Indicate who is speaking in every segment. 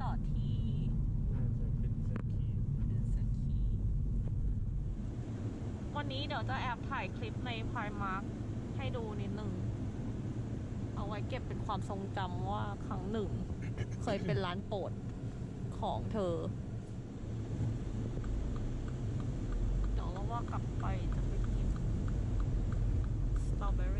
Speaker 1: จอดที่วันนี้เดี๋ยวจะแอบถ่ายคลิปในพายมาร์คให้ดูนิดหนึ่ง เอาไว้เก็บเป็นความทรงจำว่าครั้งหนึ่ง เคยเป็นร้านโปรดของเธอ เดี๋ยวเราว่ากลับไปจะไปกินสตรอเบอรี่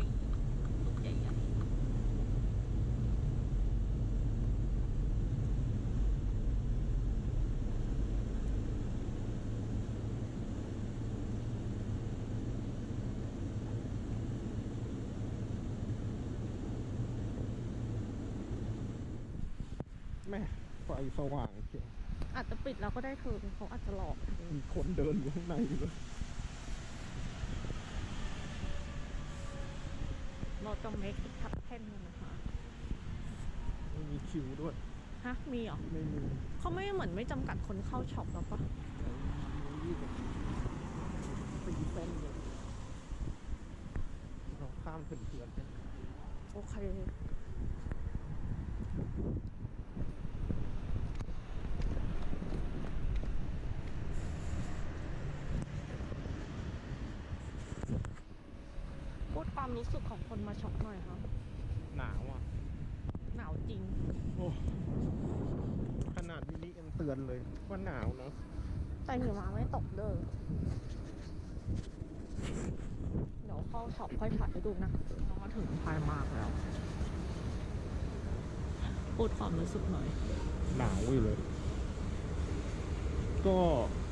Speaker 2: แม่ไฟสว่างเชียว
Speaker 1: อาจจะปิดแล้วก็ได้เธอเขาอาจจะหลอกเธอ
Speaker 2: มีคนเดินอยู่ข้างในอยู่เลย
Speaker 1: เราจะ make it happen กันนะคะ
Speaker 2: ไม่มีคิวด้วย
Speaker 1: ฮะ มีเหรอ
Speaker 2: ไม่มี
Speaker 1: เขาไม่เหมือนไม่จำกัดคนเข้าช็อปแล้วปะ
Speaker 2: ยี่สิบสี่เส้นเลยเราข้ามเถื่อนๆกัน
Speaker 1: โอเค ความรู้สึกของคนมาช็อปหน่อยครับ
Speaker 2: หนาวอะ
Speaker 1: หนาวจริง
Speaker 2: โอ้ขนาดมินิยังเตือนเลยว่าหนาวเนอะ
Speaker 1: แต่หิมะไม่ตกเด้อเดี๋ยวเข้าช็อปค่อยถ่ายให้ดูนะเรามาถึงพายมากแล้ว พูดความรู้สึกหน่อย
Speaker 2: หนาวอยู่เลย ก็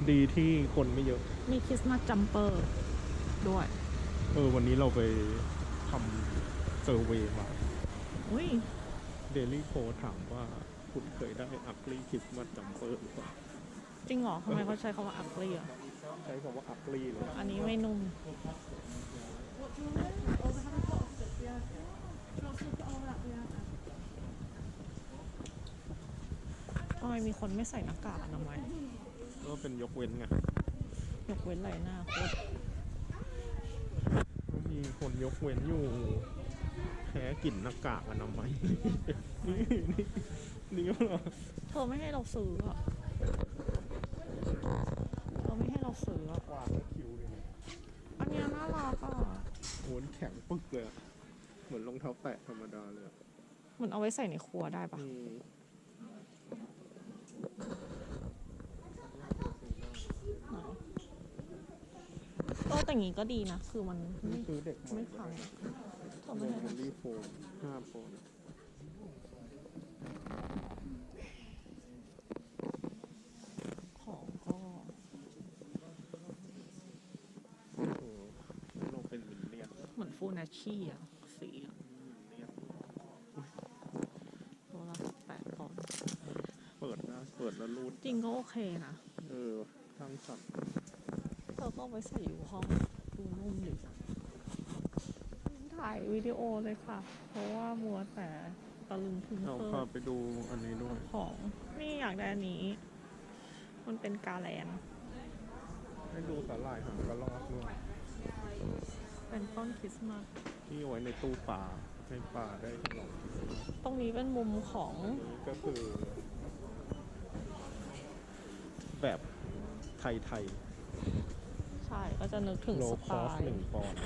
Speaker 2: ดีที่คนไม่เยอะ
Speaker 1: มีคริสต์มาสจัมเปอร์ด้วย
Speaker 2: เออวันนี้เราไปทำเซอร์เวย์มา
Speaker 1: อุ้ย
Speaker 2: เดลี่โพถามว่าคุณเคยได้อักลี่คริสต์มาสจัมเปอร์หรือเปล่า
Speaker 1: จริงเหรอทำไมเขาใช้คำว่าอักเลีย
Speaker 2: ใช้คำว่าอักลี่เลย
Speaker 1: อันนี้ไม่นุ่มทำไมมีคนไม่ใส่หน้ากากอนามัย
Speaker 2: ก็เป็นยกเว้นไง
Speaker 1: ยกเว้นไรหน้าโคตร
Speaker 2: มีคนยกเว้นอยู่แพ้กลิ่นหน้ากากอนามัยนี่นี่นี่ก็เหรอ
Speaker 1: เธอไม่ให้เราซื้ออะเธอไม่ให้เราซื้ออะ
Speaker 2: วางให้คิวเลยนะ
Speaker 1: อันเนี้ยน่ารักอะ
Speaker 2: โหนแข็งปึ๊กเลยอะเหมือนรองเท้าแตะธรรมดาเลยอะ
Speaker 1: เหมือนเอาไว้ใส่ในครัวได้ปะ
Speaker 2: อืม
Speaker 1: เออ แต่อย่างงี้ก็ดีนะ คือมันไม่
Speaker 2: ซื้อเด็ก
Speaker 1: ไม่พังเธอไม่
Speaker 2: เด
Speaker 1: ให้เรา
Speaker 2: ลี่โฟมห้าโฟม
Speaker 1: ของก็
Speaker 2: โลงเป็นมินเนี่ยน
Speaker 1: เหมือนฟูนาชี่อะสีอะตัวละสิบแปดปอนด์
Speaker 2: เปิดนะ เปิดแล้วรูด
Speaker 1: จริงก็โอเคนะ
Speaker 2: เออทางสัตว์
Speaker 1: เธอก็เอาไว้ใส่อยู่ห้องดูนุ่มดิถ่ายวิดีโอเลยค่ะ เพราะว่ามัวแต่ตะลึงพึง
Speaker 2: เรา
Speaker 1: เพ
Speaker 2: พา
Speaker 1: อ
Speaker 2: ไปดูอันนี้ด้วย
Speaker 1: ของ นี่อยากได้อันนี้ มันเป็นกาแลน
Speaker 2: ให้ดูสาหร่ายหางกระรอกด้วย
Speaker 1: เป็นต้นคริสต์มาส
Speaker 2: ที่เอาไว้ในตู้ปลาให้ปลาได้ฉลอง
Speaker 1: ตรงนี้เป็นมุมของ
Speaker 2: นี่ก็คือ แบบไทย
Speaker 1: ใช่ก็จะนึกถึง
Speaker 2: ๆโล
Speaker 1: ส
Speaker 2: ค
Speaker 1: ไต
Speaker 2: อส
Speaker 1: ล์
Speaker 2: หนึ่งปอนด์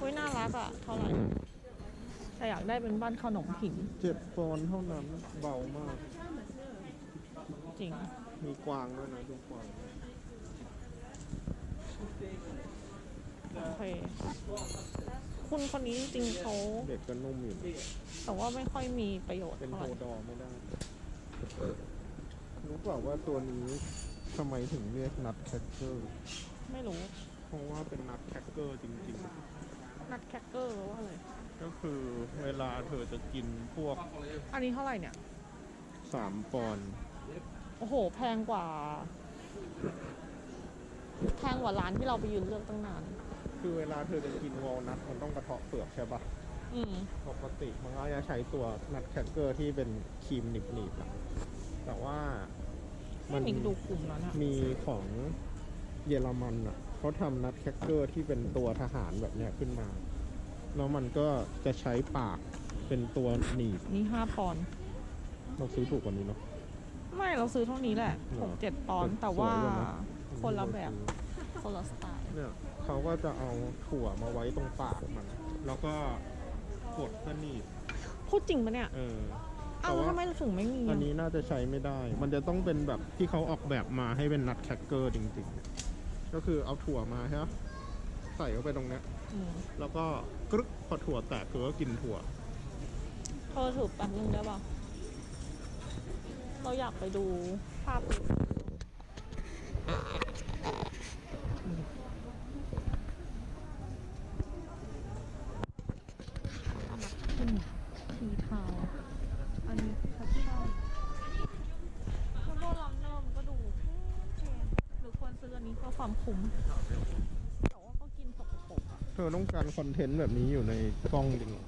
Speaker 1: อุ้ยน่ารักอะเท่าไหร่แต่อยากได้เป็นบ้านขนมผิง
Speaker 2: เจ็ดปอนด์เท่านั้นเบามาก
Speaker 1: จริง
Speaker 2: มีกวางด้วยนะดูกวาง
Speaker 1: โอเค คุณคนนี้จริงๆเขา
Speaker 2: เด็กก็นุ่มอยู่นะ
Speaker 1: แต่ว่าไม่ค่อยมีประโยชน์
Speaker 2: เป็น
Speaker 1: เท่า
Speaker 2: โฮ
Speaker 1: ไหร่
Speaker 2: ดอร์ไม่ได้รู้เปล่าว่าตัวนี้ทำไมถึงเรียกนัทแคคเกอร์
Speaker 1: ไม่รู้
Speaker 2: เพราะว่าเป็นนัทแคคเกอร์จริง
Speaker 1: นัดแคคเกอร์หรือว่าอะไร
Speaker 2: ๆ ก็คือเวลาเธอจะกินพวก
Speaker 1: อันนี้เท่าไหร่เนี่ย
Speaker 2: สามปอนด์
Speaker 1: โอ้โห แพงกว่า แพงกว่าร้านที่เราไปยืนเลือกตั้งนาน
Speaker 2: คือเวลาเธอจะกินวอลนัทมันต้องกระเทาะเปลือกใช่ปะ
Speaker 1: อืม
Speaker 2: ปกติมันก็จะใช้ตัวนัทแคคเกอร์ที่เป็นครีมหนีบๆอะแต่ว่า
Speaker 1: ไม่มีดูกลุ่มนั้นอะ
Speaker 2: มีของเยอรมันอะเขาทำนัทแคคเกอร์ที่เป็นตัวทหารแบบเนี้ยขึ้นมา แล้วมันก็จะใช้ปากเป็นตัวหนีบ
Speaker 1: นี่ห้าปอนด์
Speaker 2: เราซื้อถูกกว่านี้เนาะ
Speaker 1: ไม่เราซื้อเท่านี้แหละ
Speaker 2: เหร
Speaker 1: ห
Speaker 2: อ
Speaker 1: กเจ็ดปอนด์
Speaker 2: แต่
Speaker 1: แต่ว่า
Speaker 2: สวยอยู่นะ
Speaker 1: คนละแบบคนละสไตล์
Speaker 2: เนี่ยเขาก็จะเอาถั่วมาไว้ตรงปากมัน แล้วก็กดเพื่อหนีบ
Speaker 1: พูดจริงปะเนี่ย
Speaker 2: เออ
Speaker 1: เอ้า
Speaker 2: แต่ว่า
Speaker 1: ทำไมถึงไม่มี
Speaker 2: อัน
Speaker 1: อะ
Speaker 2: นี้น่าจะใช้ไม่ได้ มันจะต้องเป็นแบบที่เขาออกแบบมาให้เป็นนัทแคคเกอร์จริงๆ ก็คือเอาถั่วมาใช่ไหมใส่เข้าไปตรงเนี้ย
Speaker 1: อืม
Speaker 2: แล้วก็กรึกพอถั่วแตกคือก็กินถั่ว
Speaker 1: เธอถือแป๊บนึงได้ป่ะเราอยากไปดูภาพอื่นอืมทีเทาอันนี้ชัดชอบแล้วก็ลำเนิมก็ดูแพงหรือควรซื้ออันนี้เพื่อ ความคุ้มแต่ว่าก็กินสกปรกอะ
Speaker 2: เธอต้องการคอนเทนต์แบบนี้อยู่ในกล้องจริงเหรอ